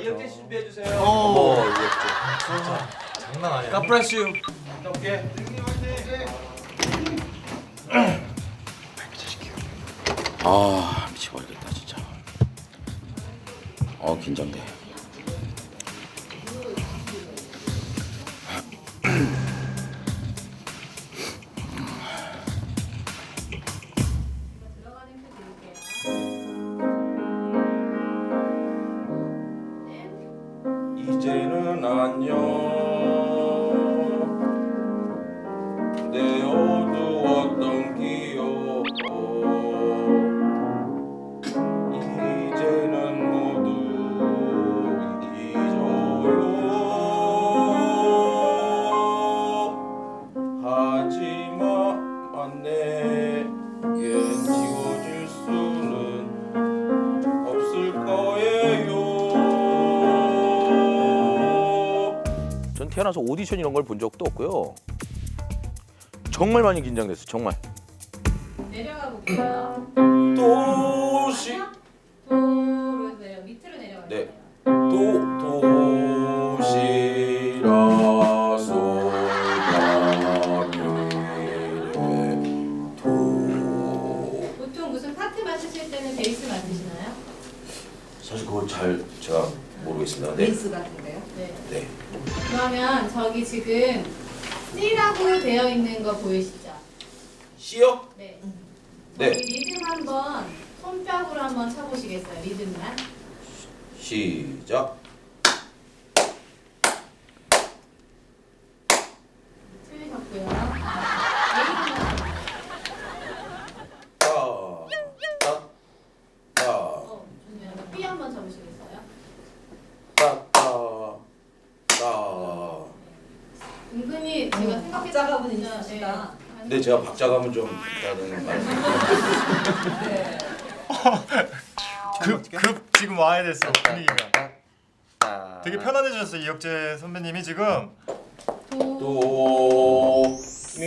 이렇게 준비해 주세요. 오. 장난 아니야. 가프레스. 오케이. 아 미쳐버리겠다 진짜. 어 긴장돼. 태어나서 오디션 이런 걸 본 적도 없고요. 정말 많이 긴장됐어요. 정말. 내려가 볼게요. 도시 도로 내려 밑으로 내려가 네. 주세요. 도 도시라서 가게 도 보통 무슨 파트 맡으실 때는 베이스 맡으시나요? 사실 그거 잘 제가 모르겠습니다. 네. 베이스 같은데요? 네. 네. 그러면 저기 지금 C라고 되어 있는 거 보이시죠? C요? 네. 네. 리듬 한번 손뼉으로 한번 쳐보시겠어요? 리듬만. 시작. 틀리셨고요. A는 따. 따. 따. 어, 좋네요. B 한번 쳐보시겠어요? 따. 따. 따. 은근히 제가 생각했던 네. 근데 제가 박자감은 좀 있다는 말. 네. 급, 급 지금 와야 됐어 분위기가. 되게 편안해졌어 이혁재 선배님이 지금. 도, 도, 미,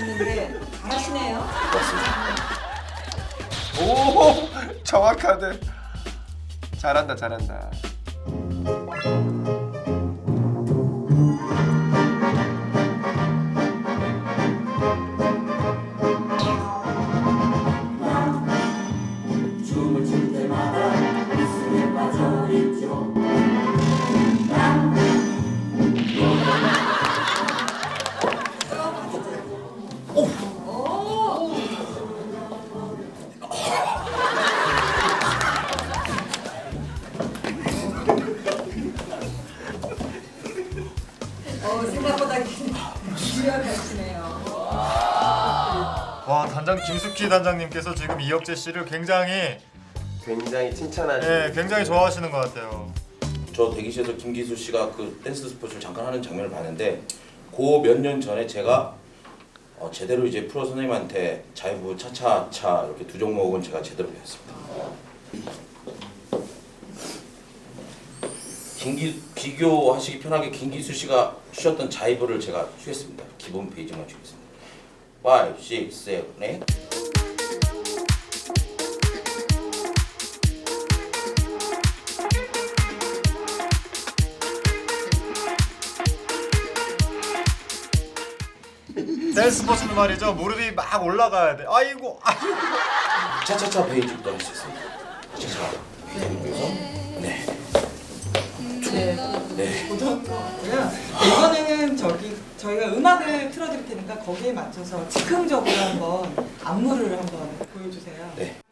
있는데 잘하시네요. 오 정확하네. 잘한다 잘한다. 단장 김숙희 단장님께서 지금 이혁재 씨를 굉장히 굉장히 칭찬하시는 예 굉장히 좋아하시는 것 같아요. 저 대기실에서 김기수 씨가 그 댄스 스포츠를 잠깐 하는 장면을 봤는데 그 몇 년 전에 제가 어, 제대로 이제 프로 선생님한테 자유부 차차차 이렇게 두 종목은 제가 제대로 배웠습니다. 김기 비교하시기 편하게 김기수 씨가 쉬었던 자이브를 제가 쉬겠습니다. 기본 페이지만 쉬겠습니다. 5, 6, 7, 8 댄스 스포츠는 말이죠 무릎이 막 올라가야 돼. 아이고 아이고. 차차차 페이지부터 할 수 있습니다. 차차차 페이지에서 네. 네. 네. 고요 이번에는 저기 저희가 음악을 틀어드릴 테니까 거기에 맞춰서 즉흥적으로 한번 안무를 한번 보여주세요. 네.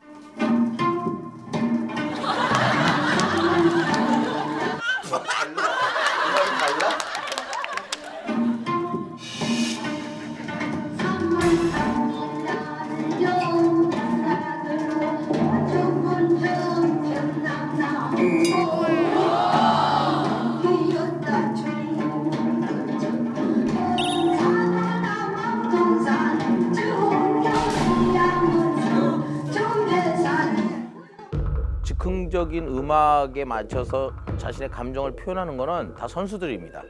즉흥적인 음악에 맞춰서 자신의 감정을 표현하는 거는 다 선수들입니다.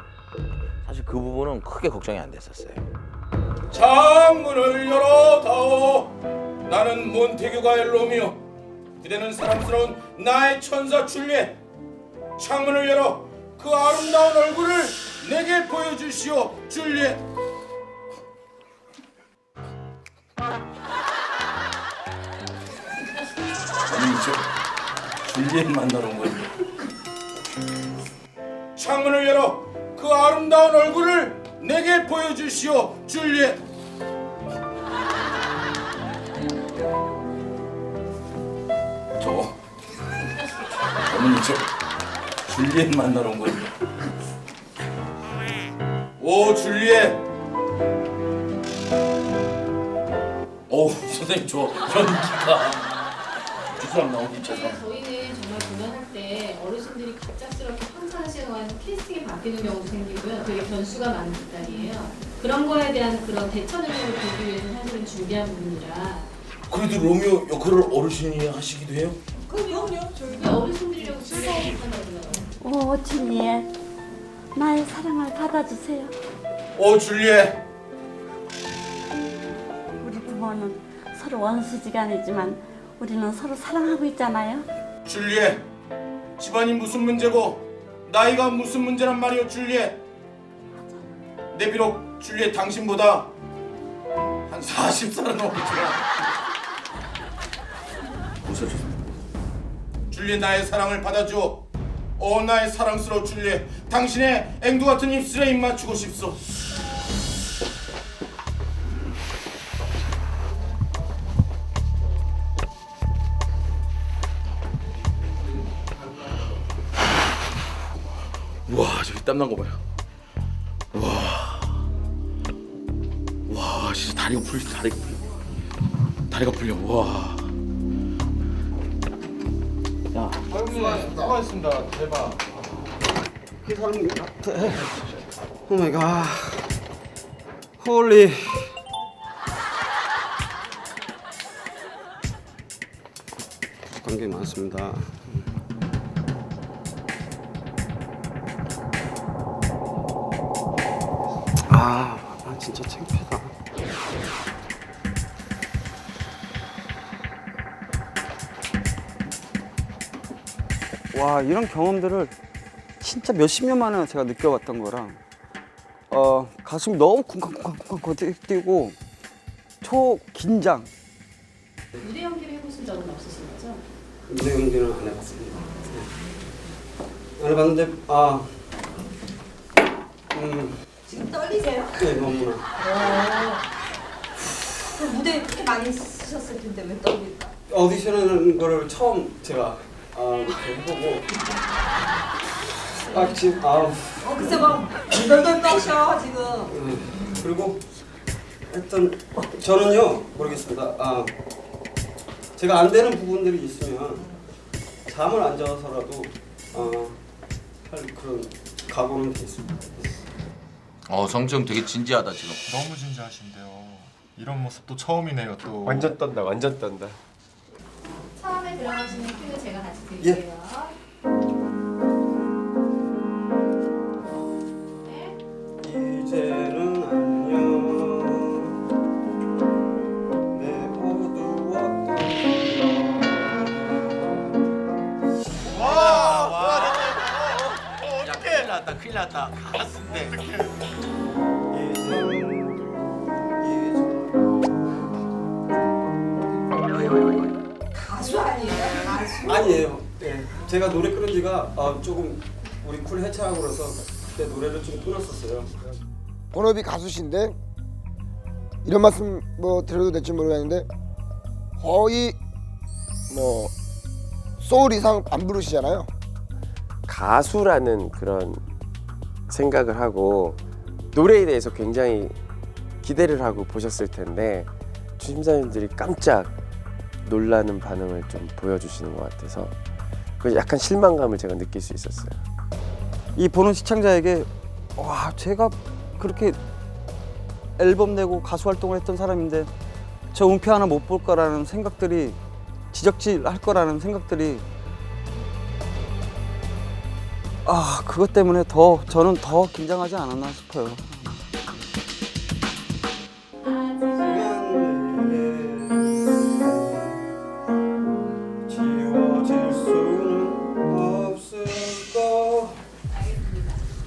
사실 그 부분은 크게 걱정이 안 됐었어요. 창문을 열어다오 나는 몬테규가의 로미오 그대는 사랑스러운 나의 천사 줄리엣 창문을 열어 그 아름다운 얼굴을 내게 보여주시오 줄리엣 아니 저 줄리엣 만나러 온 거예요. 창문을 열어 그 아름다운 얼굴을 내게 보여주시오 줄리엣 저? 어머니 저 줄리엣 만나러 온 거예요. 오 줄리엣 오 선생님 저 연기가 나오기 저 사람 저희는 정말 공연할 때 어르신들이 갑작스럽게 평상시와는 캐스팅이 바뀌는 경우도 생기고요. 되게 변수가 많은 극단이에요. 그런 거에 대한 그런 대처 능력을 보기 위해서 사실은 준비한 부분이라 그래도 로미오 역할을 어르신이 하시기도 해요? 그럼요. 저희 근데 어르신들이라고 즐거워 못한다고요. 오, 줄리엣. 나의 사랑을 받아주세요. 오 줄리엣 우리 부모는 서로 원수지간이지만 우리는 서로 사랑하고 있잖아요. 줄리엣 집안이 무슨 문제고 나이가 무슨 문제란 말이오 줄리엣? 내 비록 줄리엣 당신보다 한 40살은 어리지만. 웃어주세요. 줄리엣 나의 사랑을 받아줘 오 나의 사랑스러운 줄리엣. 당신의 앵두 같은 입술에 입 맞추고 싶소 땀난 거 봐요 와 와 진짜 다리가 풀려 다리가 풀려 다리가 풀려 와 수고하셨습니다. 대박. 오 마이 갓. 홀리. 관계 많습니다. 아, 아 진짜 창피하다. 와 이런 경험들을 진짜 몇십 년 만에 제가 느껴봤던 거라 어 가슴이 너무 쿵쾅쿵쾅쿵쾅 뛰고 초 긴장 무대 연기를 해보신 적은 없으신 거죠? 무대 연기는 안 해봤습니다. 안 해봤는데 아, 음, 지금 떨리세요? 네 너무나. 그 무대 그렇게 많이 쓰셨을 텐데 왜 떨릴까? 오디션하는 거를 처음 제가 아, 이렇게 해보고 아 지금 아어 글쎄 막 덜덜 떠셔 지금. 음, 그리고 일단 저는요 모르겠습니다. 아 제가 안 되는 부분들이 있으면 잠을 안 자서라도 어, 할 그런 각오는 돼 있습니다. 어 성정 되게 진지하다 지금 너무 진지하신데요. 이런 모습도 처음이네요. 또 완전 떤다, 완전 떤다. 처음에 들어가시는 큐는 제가 같이 예. 드릴게요. 났다 큰일 났다 가수인데 가수 아니에요? 가수? 아니에요. 예. 제가 노래 끊은 지가 아, 조금 우리 쿨 해체하고 그래서 그때 노래를 좀 끊었었어요. 본업이 가수신데 이런 말씀 뭐 드려도 될지 모르겠는데 거의 뭐 소울 이상 안 부르시잖아요. 가수라는 그런 생각을 하고 노래에 대해서 굉장히 기대를 하고 보셨을 텐데 심사위원들이 깜짝 놀라는 반응을 좀 보여주시는 것 같아서 그 약간 실망감을 제가 느낄 수 있었어요. 이 보는 시청자에게 와 제가 그렇게 앨범 내고 가수 활동을 했던 사람인데 저 운표 하나 못 볼 거라는 생각들이 지적질 할 거라는 생각들이 아 그것 때문에 더 저는 더 긴장하지 않았나 싶어요.